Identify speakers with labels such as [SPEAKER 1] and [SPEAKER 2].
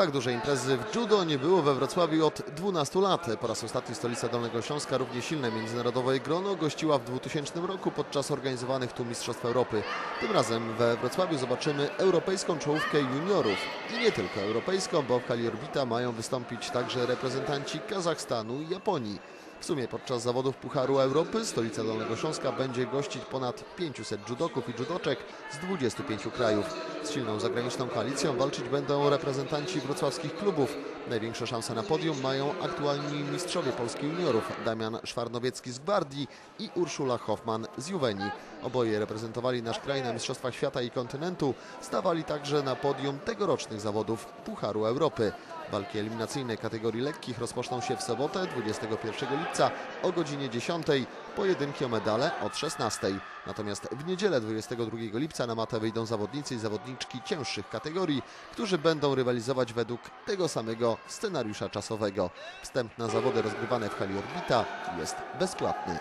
[SPEAKER 1] Tak dużej imprezy w judo nie było we Wrocławiu od 12 lat. Po raz ostatni stolica Dolnego Śląska, równie silne międzynarodowe grono, gościła w 2000 roku podczas organizowanych tu Mistrzostw Europy. Tym razem we Wrocławiu zobaczymy europejską czołówkę juniorów. I nie tylko europejską, bo w hali Orbita mają wystąpić także reprezentanci Kazachstanu i Japonii. W sumie podczas zawodów Pucharu Europy stolica Dolnego Śląska będzie gościć ponad 500 judoków i judoczek z 25 krajów. Z silną zagraniczną koalicją walczyć będą reprezentanci wrocławskich klubów. Największe szanse na podium mają aktualni mistrzowie Polski juniorów Damian Szwarnowiecki z Gwardii i Urszula Hoffman z Juweni. Oboje reprezentowali nasz kraj na Mistrzostwach Świata i Kontynentu, stawali także na podium tegorocznych zawodów Pucharu Europy. Walki eliminacyjne kategorii lekkich rozpoczną się w sobotę 21 lipca o godzinie 10. Pojedynki o medale od 16. Natomiast w niedzielę 22 lipca na matę wyjdą zawodnicy i zawodniczki cięższych kategorii, którzy będą rywalizować według tego samego scenariusza czasowego. Wstęp na zawody rozgrywane w hali Orbita jest bezpłatny.